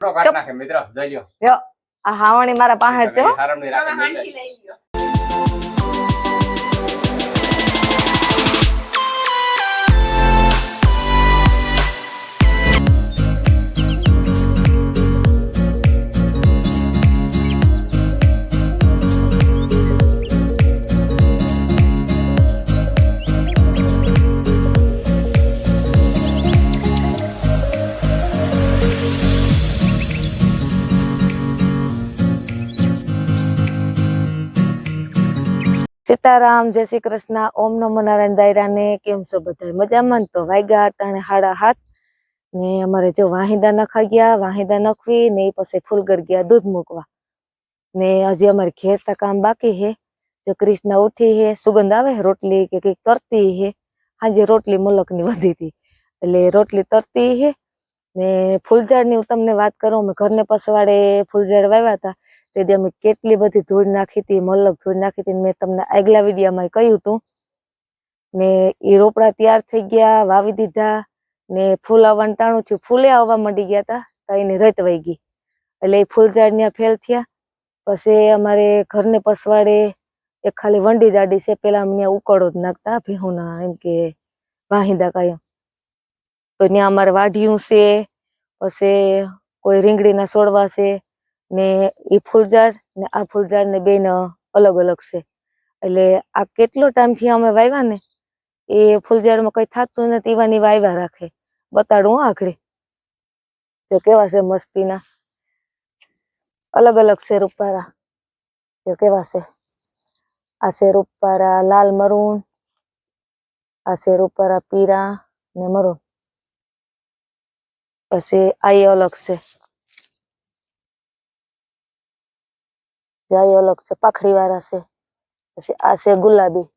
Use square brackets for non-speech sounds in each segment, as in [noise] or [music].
નાખે મિત્ર. જોઈ લ્યો. આ હાવણી મારા પાસે છે સીતારામ, જય શ્રી કૃષ્ણ, ઓમ નમો નારાયણ દાયરાને કેમ છો બધા મજામાં તો? વાગ્યા અટાણે હાડા હાથ. ને અમારે જો વાહિદા નખા ગયા, વાહિદા નખવી ને એ પછી ફૂલગર ગયા દૂધ મૂકવા. ને હજી અમારે ઘેરતા કામ બાકી હે જો કૃષ્ણ ઉઠી હે સુગંધ આવે રોટલી કે કંઈક તરતી હે હાજે રોટલી મુલકની વધી હતી. એટલે રોટલી તરતી હે ને ફૂલઝાડની હું તમને વાત કરું, અમે ઘરને પસવાડે ફૂલઝાડ વાવ્યા હતા. તેથી અમે કેટલી બધી ધૂળ નાખી હતી, મલક ધૂળ નાખી હતી મેં તમને આગલા વિડીયામાં કહ્યું હતું. ને એ રોપડા તૈયાર થઈ ગયા, વાવી દીધા, ને ફૂલ આવવાનું ટાણું થયું. ફૂલે આવવા માંડી ગયા હતા તો એની રત વહી ગઈ. એટલે એ ફૂલ ઝાડ ફેલ થયા. પછી અમારે ઘરને પસવાડે એક ખાલી વંડી જાડી છે, પેલા અમને ઉકળો જ નાખતા ભેહુના, એમ કે વાહિંદા કાયમ તો ત્યાં અમારે વાઢિયું છે, પછી કોઈ રીંગણીના છોડવા છે ને એ ફૂલઝાડ ને આ ફૂલઝાડ ને બેન અલગ અલગ છે. એટલે આ કેટલો ટાઈમથી અમે વાવ્યા ને, એ ફૂલઝાડમાં કંઈ થતું નથી એવાની વાવ્યા રાખે. બતાડું હું આખડી તો કેવા છે મસ્તીના. અલગ અલગ છે રૂપારા તો કેવા છે. આ છે રૂપારા લાલ મરૂન, આ છે રૂપારા પીરા ને મરૂન. પછી આ અલગ છે. જાય અલગ છે, પાખડી વાળા છે, પછી આ છે ગુલાબી.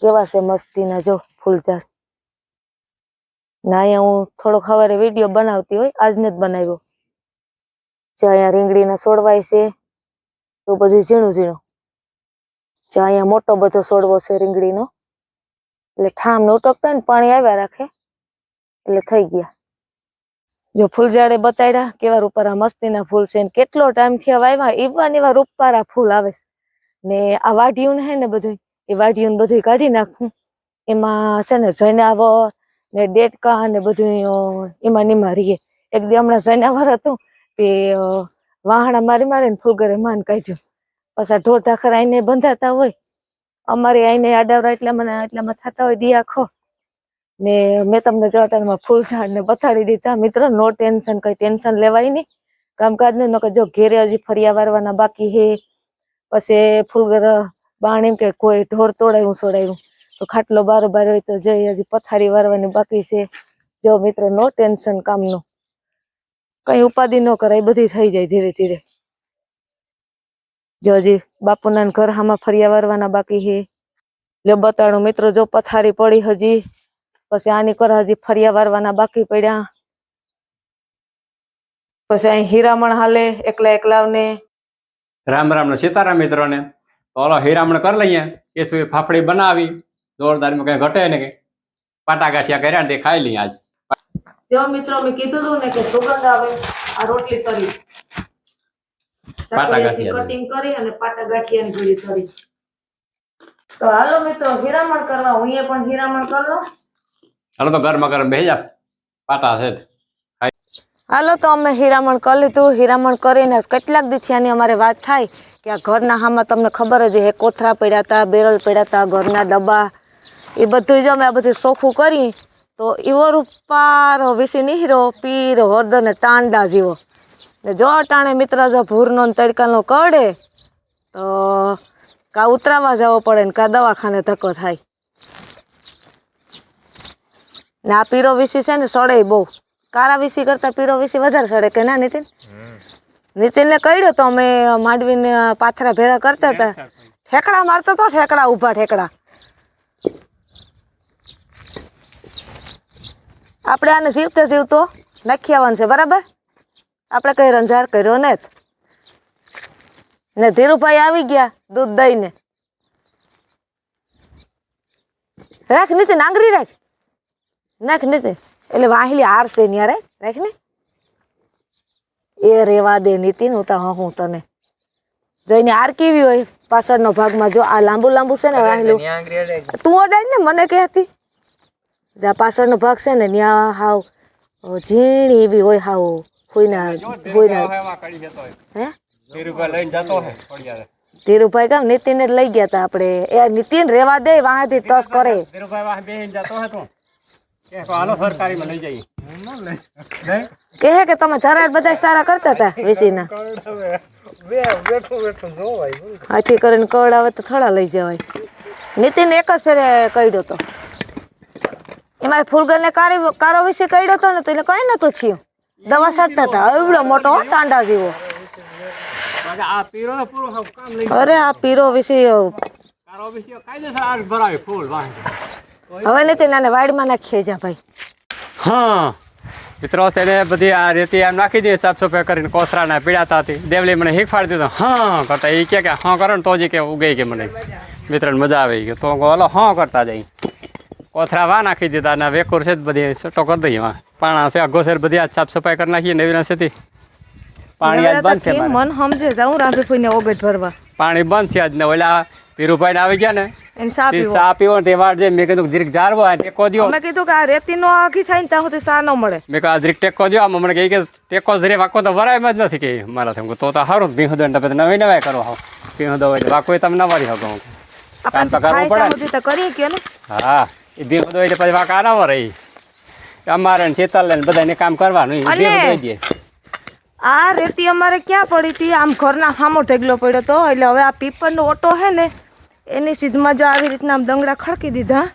કેવા છે મસ્તીના જો ફૂલઝાડ. ના અહીંયા હું થોડોક સવારે વીડિયો બનાવતી હોય આજને જ બનાવ્યો. જે અહીંયા રીંગણીના સોડવાય છે, તો બધું ઝીણું ઝીણું. જે અહીંયા મોટો બધો સોડવો છે રીંગણીનો. એટલે ઠામ ને ઉટકતા ને, પાણી આવ્યા રાખે, એટલે થઈ ગયા. જો ફૂલઝાડે બતાડ્યા કેવા રૂપારા મસ્તીના ફૂલ છે કેટલો ટાઈમથી વાવ્યા એવા ને એવા રૂપારા ફૂલ આવે છે. ને આ વાઢિયું હે ને બધું એ વાઢિયું બધું કાઢી નાખું. એમાં છે ને જૈનાવર ને ડેટકા ને બધું એમાં ને રહીએ. એક દી હમણાં જૈનાવર હતું, તે વાહણા મારી મારીને ફૂલગરે માન કાઢ્યું. પાછા ઢોર ઢાખર આઈને બંધાતા હોય. અમારે આઈને આડાવરા એટલા મને એટલામાં થતા હોય, દિયા ખો. ને મેં તમને ચોટાણમાં ફૂલ ઝાડ ને બતાડી દીધા. મિત્રો, નો ટેન્શન, કઈ ટેન્શન લેવાય નહીં. કામકાજનું નકર જો ઘેરે હજી ફરિયા વારવાના બાકી હે પછી ફૂલગર બાણી કે કોઈ ઢોર તોડાયું, સોડાયું. તો ખાટલો બારો બાર હોય તો જઈ હજી પથારી વારવાની બાકી છે. જો મિત્રો, નો ટેન્શન કામનું. કઈ ઉપાધિ ન કરાય બધી થઈ જાય ધીરે ધીરે. જો હજી બાપુના ઘર હામાં ફરિયા વારવાના બાકી હે લ્યો બતાડું, મિત્રો, જો પથારી પડી હજી. પછી આની કર હજી ફરિયા વારવાના બાકી પડ્યા. પછી અહીં હીરામણ હાલે એકલા એકલાવને. રામ રામ ને સીતારામ મિત્રોને. તો ઓલો હીરામણ કરી લઈએ. એ સુધી ફાફડી બનાવી. જોરદારમાં કઈ ઘટે ને કે પાટા ગાંઠિયા કર્યા ને તે ખાઈ લઈએ આજ. જો મિત્રો મેં કીધું હતું ને કે સુગંધ આવે આ રોટલી કરી પાટા ગાંઠિયા કટિંગ કરી અને પાટા ગાંઠિયાની પૂરી કરી તો હાલો મિત્રો હીરામણ કરવા હું અહીંયા પણ હીરામણ કરી લઉં. હાલો તો ગરમા ગરમ બે જા. પાટા છે હાલો તો અમે હીરામણ કરી લીધું. હીરામણ કરીને કેટલાક દિવસની અમારે વાત થાય કે આ ઘરના હામાં તમને ખબર જ હે, કોથરા પડ્યા હતા બેરલ પડ્યા હતા ઘરના ડબ્બા. એ બધું જો અમે આ બધું સોખું કરી, તો એવો રૂપારો વિસી નિહરો પીરો, હળદર ને ટાંડા જેવો. ને જો ટાણે મિત્ર જો ભૂરનો તડકાનો કરડે તો કા ઉતરાવા જવો પડે ને કા દવાખાને ધક્કો થાય. ને આ પીરો વિસી છે ને સડે બહુ. કારા વિસી કરતા પીરો વિસી વધારે સડે કે ના નીતિન? નીતિનને કહ્યું તો અમે માંડવીને પાથરા ભેગા કરતા હતા. ઠેકડા મારતો તો ઠેકડા ઊભા ઠેકડા. આપણે આને જીવતે જીવતો નાખી આવવાનું છે બરાબર? આપણે કઈ રંજાર કર્યો ને ને ધીરુભાઈ આવી ગયા દૂધ દઈને. રાખ નીતિન આંગરી રાખ. નાખ ને એટલે વાહેલી હાર છે ને રાખ ને. એ રેવા દે નીતિન હું તો હું તને. જઈને આર કેવી હોય? પાછળનો ભાગમાં જો આ લાંબુ લાંબુ છે ને વાહેલું. તું અડાય ને મને કહેતી. જ્યાં પાછળનો ભાગ છે ને ત્યાં હાવ ઝીણી એવી હોય હાવ. હોઈના હોઈના હે. ધીરુભાઈ કામ નીતિન લઈ ગયા હતા આપણે. એ નીતિન રેવા દે વાંથી તસ કરે. ધીરુભાઈ વાહ બેહીને જતો હે તું. કે? કહે કે તમે ધરાડ બધા સારા કરતા હતા વેસીના. હાથી કરીને કવડાવે તો થોડા લઈ જવાય. નીતિન એક જ ફેરે કહ્યો તો. એમાં ફૂલગરને કારી કારો વિશે કહ્યો હતો ને તો એને કઈ નતું થયું. દવા સાધતા હતા. એવડો મોટો તાંડા જેવો. અરે આ પીરો વિશે હવે નીતિન આને વાડીમાં નાખીએ જા ભાઈ. હા. મિત્રો છે ને બધી આ રેતી એમ નાખી દે સાફ સફાઈ કરીને કોસરાના પીડાતા હતી. દેવલી મને હીખફાડી દીધો. હા કરતા એ કે કે હા કરો ને તો જ કે ઉગાઈ કે મને. મિત્રને મજા આવી ગઈ. તો ઓલો હા કરતા જઈ કોથરા વા નાખી દીધા ને વેકોર છે બધી સટો કરી દઈએ વા પાણા છે અઘોસર બધી સાફ સફાઈ કરી નાખીએ નવી રસેથી પાણી આજ બંધ છે મન સમજે જાઉં રાંધી ફૂઈને ઓગટ ભરવા. પાણી બંધ છે આજ ને ઓલા પીરુભાઈ આવી ગયા ને? સા પીવો. ને તેવા જે મેં કીધું જીરીક જારવો આ ટેકો દ્યો. મેં કીધું કે આ રેતી નો આખી થાય ને ત્યાં સુધી સા ન મળે. મેં કહ્યું આ જીરીક ટેકો દ્યો. આમ મને કે ટેકો જરી વાકો તો વરાય જ નથી કે મારા થયું તો તો સારું ભીહું દો ને તમે નવી નવાય કરો હાવ ભીહું દો એટલે વાકો તમે ન વારી શકો કામ તો કરવું પડે તો કરીએ કે હા એ ભીહું દો એટલે પછી વાકા ના વરાય. અમારે ને શીતલ ને બધાને કામ કરવાનું દે આ રેતી અમારે ક્યાં પડી હતી? આમ ઘરના સામો ઢગલો પડ્યો તો એટલે હવે આ પીપરનો ઓટો હે ને એની સીધમાં જો આવી રીતના આમ દંગડા ખડકી દીધા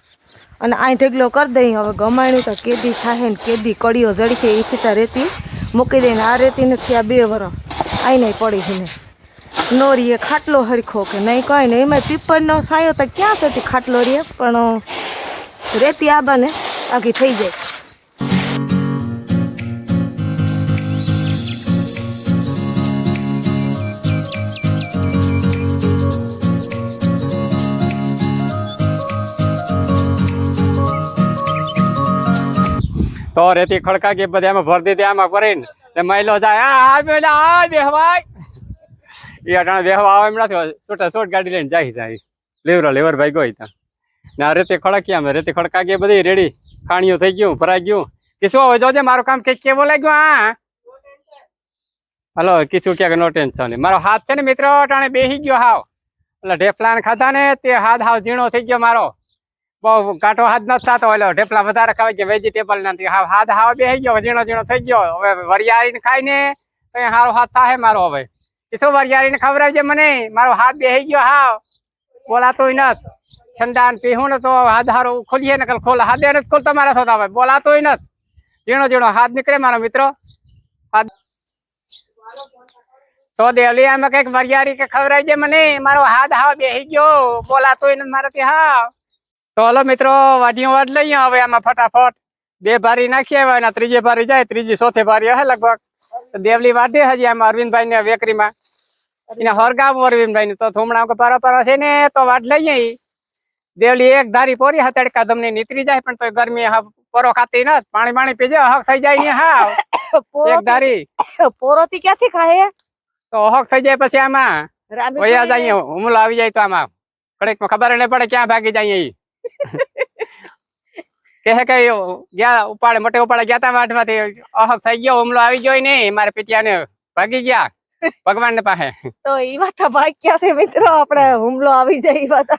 અને આ ઢેગલો કરી દઈ. હવે ગમાણ્યું તો કેદી થાય ને કેદી કડીઓ જડી એ થતા રેતી મૂકી દઈને આ રેતી નથી આ બે વર આઈને પડી છે નોરીએ ખાટલો હરખો કે નહીં કંઈ નહીં એમાં પીપરનો સાયો તો ક્યાં થતી ખાટલો રે પણ રેતી આબાને બને આખી થઈ જાય. તો રેતી ખડકા કે બધા એમાં ભરતી હતી આમાં કરીને ને મહિલો જાય, આ પેલા આ બેહવાય. એ અટાણે બેહવા આવે એમ નથી છૂટા છોટ ગાડી લઈને જાય જાય. લેવરો, લેવર ભાઈ ગયો ત્યાં. ને આ રેતી ખડકી અમે રેતી ખડકા કે બધી રેડી ખાણીઓ થઈ ગયું, ભરાઈ ગયું. કિસુ હવે જોજે, મારું કામ કે કેવો લાગ્યું આ હલો કીધું કે નો ટેન્શન મારો હાથ છે ને મિત્રો, અટાણે બેસી ગયો હાવ. એટલે ઢેફલાને ખાધા ને તે હાથ હાવ ઝીણો થઈ ગયો મારો. કાંટો હાથ નથી થતો એટલે ઢેપલા વધારે ખાવા કે વેજીટેબલ નથી. હાથ હાવ બે ગયો, ઝીણો ઝીણો થઈ ગયો. હવે વરિયાળીને ખાઈને કઈ હારો હાથ થાય મારો હવે. કે શું વરિયાળીને ખવડાવજે મને? મારો હાથ બે ગયો હાવ. બોલાતોય નત ઠંડા ને પીહું ને તો હાથ હારો ખોલીએ ને કલ ખોલ. હાથ ને ખોલતો મારા થતા હવે. બોલાતોય નત ઝીણો ઝીણો હાથ નીકળે મારો મિત્રો. હાથ તો દેવલી આમાં કંઈક વરિયાળી કે ખવડાવજે મને. મારો હાથ હાવ બેહી ગયો. બોલાતોય નથી મારાથી હાવ. તો હલો મિત્રો વાઢીઓ વાટ લઈએ હવે આમાં ફટાફટ. બે ભારી નાખીએ આવ્યા એના ત્રીજે ભારી જાય ત્રીજી ચોથે ભારી હે લગભગ. દેવલી વાઢે હજી આમાં અરવિંદભાઈ ને વેકરીમાં. એને હરગાવ અરવિંદભાઈ ને તો થોમણા પારો પારા પારા છે ને તો વાટ લઈએ. દેવલી એક ધારી પોરી હા તડકા તમને નીતરી જાય પણ તો ગરમી હા પોરો ખાતી ન પાણી પાણી પીજે હક થઈ જાય ને હા [coughs] એક ધારી. ધારી [coughs] પોરોથી ક્યાંથી ખાય તો હક થઈ જાય પછી આમાં. વયા જાય હુમલો આવી જાય તો આમાં. કડકમાં ખબર નહીં પડે ક્યાં ભાગી જાય ઈ હે કઈ ગયા ઉપાડે મોટે ઉપાડે ગયા તા વાટમાંથી અહક થઈ ગયો હુમલો આવી ગયો ને મારે પિટિયાને ભાગી ગયા ભગવાન ને પાસે. તો એ વાત ભાગ્યા ક્યાંથી મિત્રો આપણે હુમલો આવી જાય એ વાત.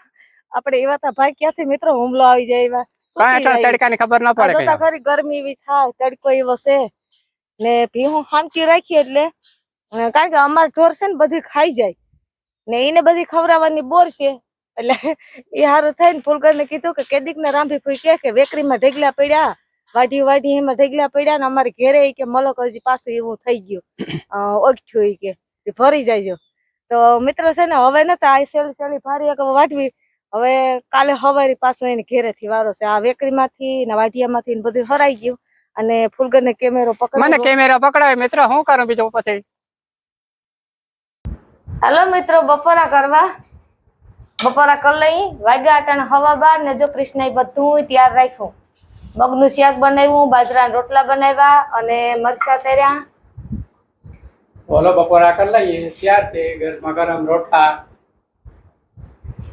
આપણે એ વાત ભાગ્યા ક્યાંથી મિત્રો હુમલો આવી જાય એવા કાંઈ અઠવાડિયે તડકાની ખબર ન પડે તો ખરી ગરમી એવી થાય તડકો એવો છે. ને ભીહું હાંકી રાખી એટલે કારણ કે અમાર ઢોર છે ને બધું ખાઈ જાય. ને એને બધી ખવડાવવાની બોર છે. એટલે એ હારું થાય ને ફૂલકર ને કીધું કે કેદીક ને રાંભી ફૂઈ કે કે વેકરીમાં ઢગલા પડ્યા વાઢી વાઢી એમાં ઢગલા પડ્યા ને અમારે ઘેરે કે મલક હજી પાછું એવું થઈ ગયું. ઓગઠ્યું કે ભરી જાય તો મિત્ર છે ને હવે નતા આ સેલી સેલી ભારી એક વાઢવી. હવે કાલે હવારી પાછો એને ઘેરેથી વારો છે. આ વેકરીમાંથી ને વાઢિયામાંથી ને બધું હરાઈ ગયું અને ફૂલગર ને કેમેરો મને કેમેરો કેમેરા પકડાવે મિત્ર શું કરું બીજું પછી? હાલો મિત્રો બપોરા કરવા. બપોરા કરી લઈ વાગ્યા અટાણે હવા બાર ને જો કૃષ્ણ બધું તૈયાર રાખ્યું. મગનું શાક બનાવ્યું બાજરાના રોટલા બનાવ્યા અને મરચા તર્યા. બોલો બપોરા કરી લઈએ. ત્યાર છે? ગરમા ગરમ રોટલા.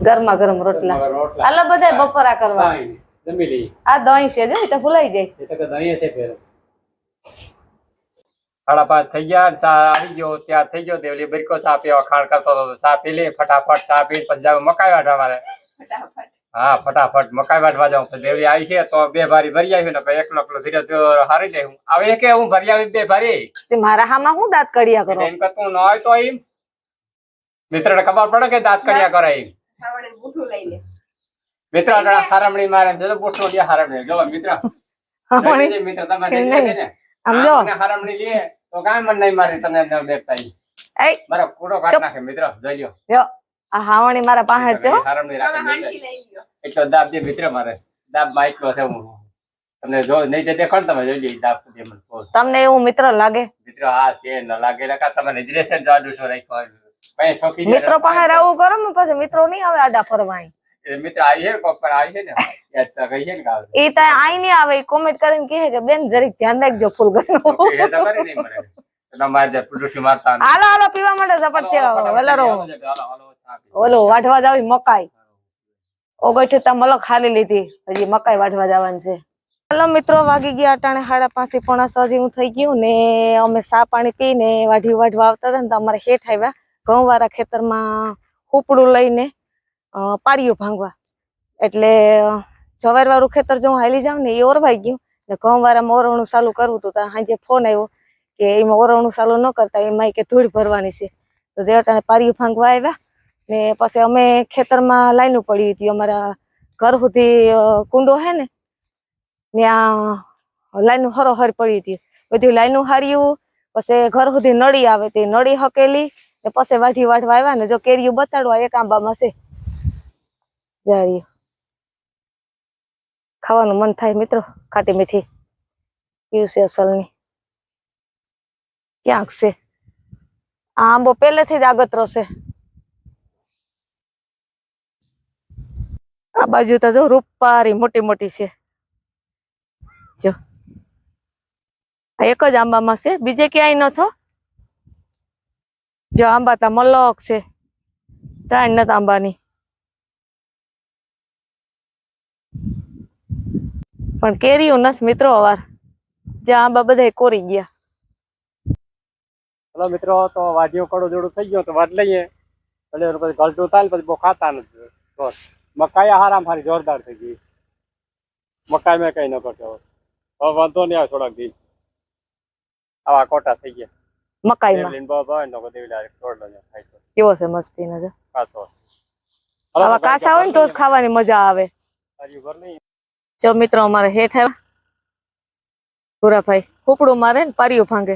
ગરમા ગરમ રોટલા. હાલો બધા બપોરા કરવા. જમી લઈએ. આ દહીં છે જો તો ભૂલાઈ જાય. એ તો દહીં છે ફેર. સાડા પાંચ થઈ ગયા ને ચા આવી ગયો. ત્યાર થઈ ગયો. દેવલી બરકો ચા પીવા ખાણ કરતો હતો. ચા પી લે ફટાફટ ચા પી પછી જાવ મકાઈ વાટવા મારે. હા ફટાફટ મકાઈ વાટવા જાઉં. પછી દેવલી આવી છે તો બે ભારી ભરી આવી ને પછી એકલો એકલો ધીરે ધીરે હારી લે હું હવે કે હું ભરી આવી બે ભારી. તે મારા હામાં હું દાંત કડિયા કરો? એમ કે તું ન હોય તો એમ. મિત્રને ખબર પડે કે દાંત કડિયા કરે એમ. મિત્ર આગળ હારમણી મારે એમ છે તો બુઠો લે હારમણી. જો મિત્ર. હમણી જોઈ મિત્ર તમે નહીં. જોઈ છે ને? આમ જો. આમને હારમણી લે. તો કાંઈ મન નહીં મારી તમને ન દેખતા ઈ. એ મારો કૂડો કાઢ નાખે મિત્ર જોઈ લ્યો. યો આ હાવણી મારા પાસે છે હો. હારમણી રાખે. એટલો દાબ દે મિત્ર મારે દાબમાં એટલો છે હું. તમને જો નહીં તે દેખો તમે જોઈ લ્યો દાબ સુધી મને તમને એવું મિત્ર લાગે? મિત્ર હા છે ન લાગે. નકા તમે રિઝર્વેશન જાડું છો રાખ્યો કઈ મિત્રો પાસે આવું કરો ને પછી મિત્રો નહીં આવે આડા ફરવા અહીં. એ મિત્ર આવી છે કોક પર આવી છે ને યાદ તો કહીએ ને આવે. તો આઈ નહીં આવે કોમેન્ટ કરીને કહે કે બેન જરીક ધ્યાન રાખજો ફૂલ ઘરનું. એ તો કરી નહીં મને તો મારે જે પુરુષી મારતા હાલો હાલો પીવા માટે ઝપટ થયા વેલરો પી. ઓલો વાઢવા જાવી મકાઈ. ઓગઠે તા મલક ખાલી લીધી હજી મકાઈ વાઢવા જવાનું છે. હલો મિત્રો વાગી ગયા અટાણે સાડા પાંચથી પોણા છ જેવું થઈ ગયું ને અમે સા પાણી પીને વાઢી વાઢવા આવતા હતા ને તો અમારે હેઠ આવ્યા ઘઉં વાળા ખેતરમાં હુપડું લઈને. અ, પારિયું ભાંગવા. એટલે જવાર વાળું ખેતર જો હું હાલી જાઉં ને એ ઓરવાઈ ગયું ને ઘઉં વાળામાં ઓરવણું ચાલુ કરવું હતું ત્યાં સાંજે ફોન આવ્યો કે એમાં ઓરવણું ચાલુ ન કરતા એમાં કે ધૂળ ભરવાની છે. તો જે અટાણે પારિયું ભાંગવા આવ્યા ને પછી અમે ખેતરમાં લાઈનું પડી હતી. અમારા ઘર સુધી કુંડો હે ને ત્યાં લાઈનું હરોહર પડી હતી. બધી લાઈનું હાર્યું પછી ઘર સુધી નળી આવે તે નળી હકેલી ને પછી વાઢી વાઢવા આવ્યા ને જો કેરીઓ બતાડવા એક આંબામાં છે. જારી. ખાવાનું મન થાય મિત્રો, ખાટી મીઠી. પીવું છે અસલની. ક્યાંક છે? આ આંબો પહેલેથી જ આગતરો છે. આ બાજુ તો જો રૂપારી મોટી મોટી છે. જો. એક જ આંબામાં છે, બીજે ક્યાંય નથો જો આંબા તા મલક છે. ત્રણ નથી આંબાની. પણ કેરીયું નથી મિત્રો અવાર જે આંબા બધા કોરી ગયા. હલો મિત્રો તો વાડીઓ કડો જોડું થઈ ગયો તો વાડ લઈએ. એટલે એનું પછી ગલટું થાય ને પછી બહુ ખાતા નથી. તો મકાઈ હારામ હારી જોરદાર થઈ ગઈ. મકાઈ મેં કઈ ન કરતો. હવે વાંધો નહીં આવે થોડાક દી. આવા કોટા થઈ ગયા. મકાઈમાં. દેવલીન બહુ ભાવે ને તો દેવલી હારે તોડ લો ખાઈ તો. કેવો છે મસ્તી ને જો. ખાતો આવા કાસા હોય ને તો જ ખાવાની. મજા આવે. હારી ભર નહીં જો મિત્રો, અમારે હેઠ આવ્યા. ભૂરાભાઈ, કુકડું મારે ને પારિયું ભાંગે.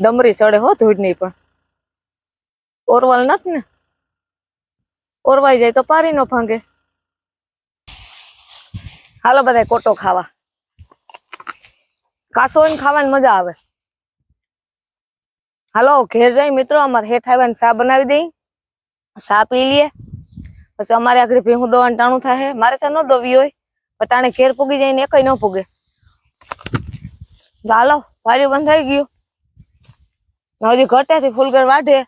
ડમરી ચડે હો ધૂળની પણ. ઓરવાલ નથી ને? ઓરવાઈ જાય તો પારી નો ભાંગે. હાલો બધા કોટો ખાવા. કાસો હોય ને ખાવાની મજા આવે. હાલો, ઘેર જાય મિત્રો, અમારે હેઠ આવ્યા ને ચા બનાવી દઈ. ચા પી લઈએ. પછી અમારે આગળ ભેહું દોવાનું ટાણું થાય મારે તો ન દોવી હોય. પણ ટાણે ઘેર પૂગી જાય ને એકય ન પૂગે. હાલો, વારી બંધાઈ ગયું. હજી ઘટેથી ફૂલગર વાઢે.